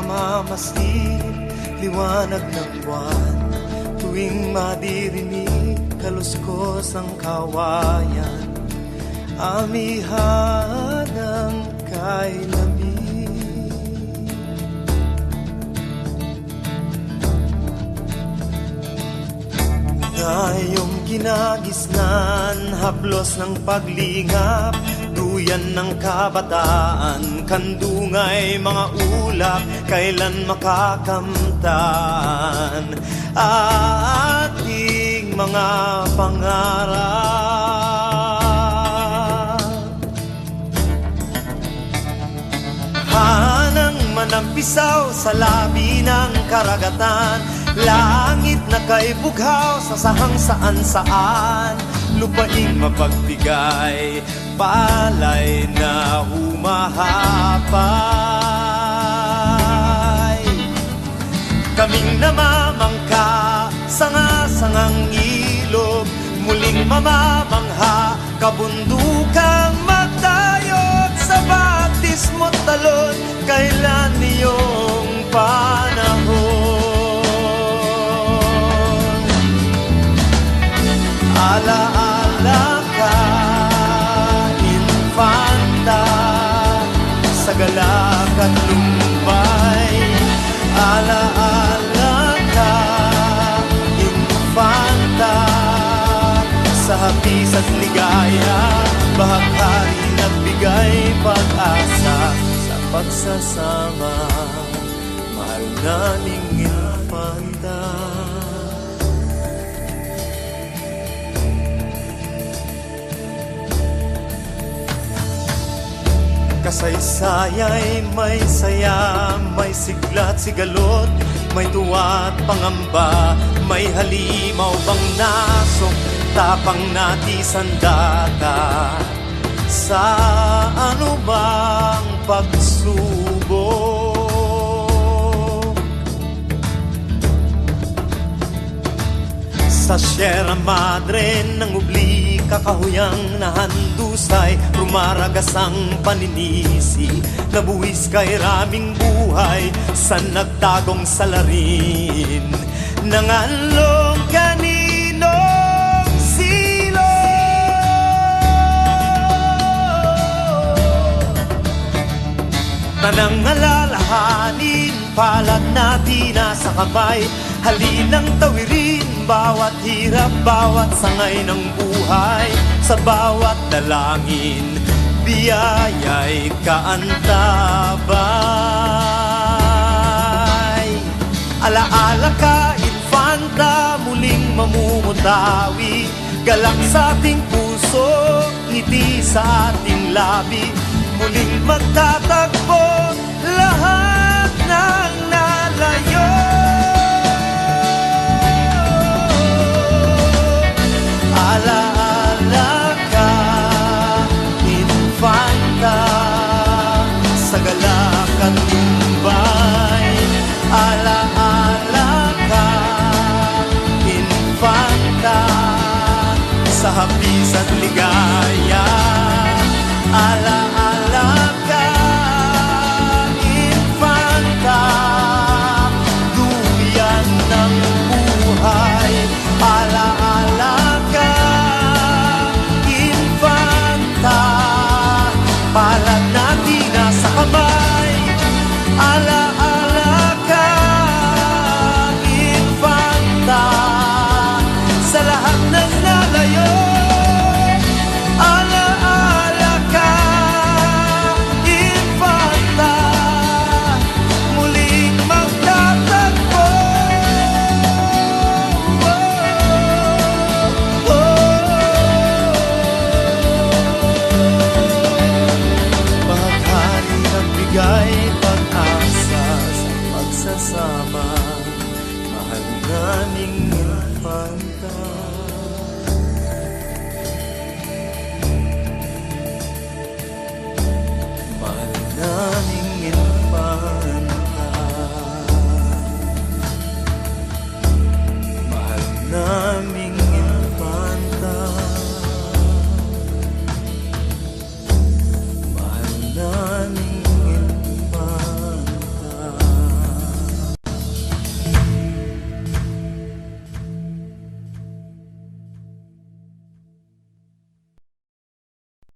Mamamasid, liwanag ng buwan. Tuwing madirinig, kaluskos ang kawayan, amihan ng kailamig. Na iyong ginagisnan, haplos ng paglingap Duyan ng kabataan, kandungay mga ulap Kailan makakamtan? Ating mga pangarap. Hanang manampisaw sa labi ng karagatan Langit na kay bughaw sa sahang saan saan Lupaing mapagbigay Palay na humahapay. Kaming namamangka Sanga-sangang ilog Muling mamamangha Kabundukang galak at lumbay Alaala ka Infanta. Sa hapis at ligaya Bahagkari nagbigay pag-asa Sa pagsasama. Mahal naming Infanta Kasaysayay may saya, may siglat, sigalot May tuwa't pangamba, may halimaw bang nasok Tapang natisan data. Sa bang pagsubok Sa Sierra Madre ng ubli Kakahuyang nahandusay Rumaragas ang paninisi. Nabuwis kay raming buhay Sa nagtagong salarin. Nanganlong kaninong silo Tanang alalahanin, palad natin nasa kamay Halinang tawirin, bawat hirap, bawat sangay ng buhay. Sa bawat dalangin, biyaya'y kaantabay. Alaala ka, infanta, muling mamumutawi. Galak sa ating puso, ngiti sa ating labi. Muling magtatagpo hapis at ligaya pag-asa sa pagsasama. Mahal naming infanta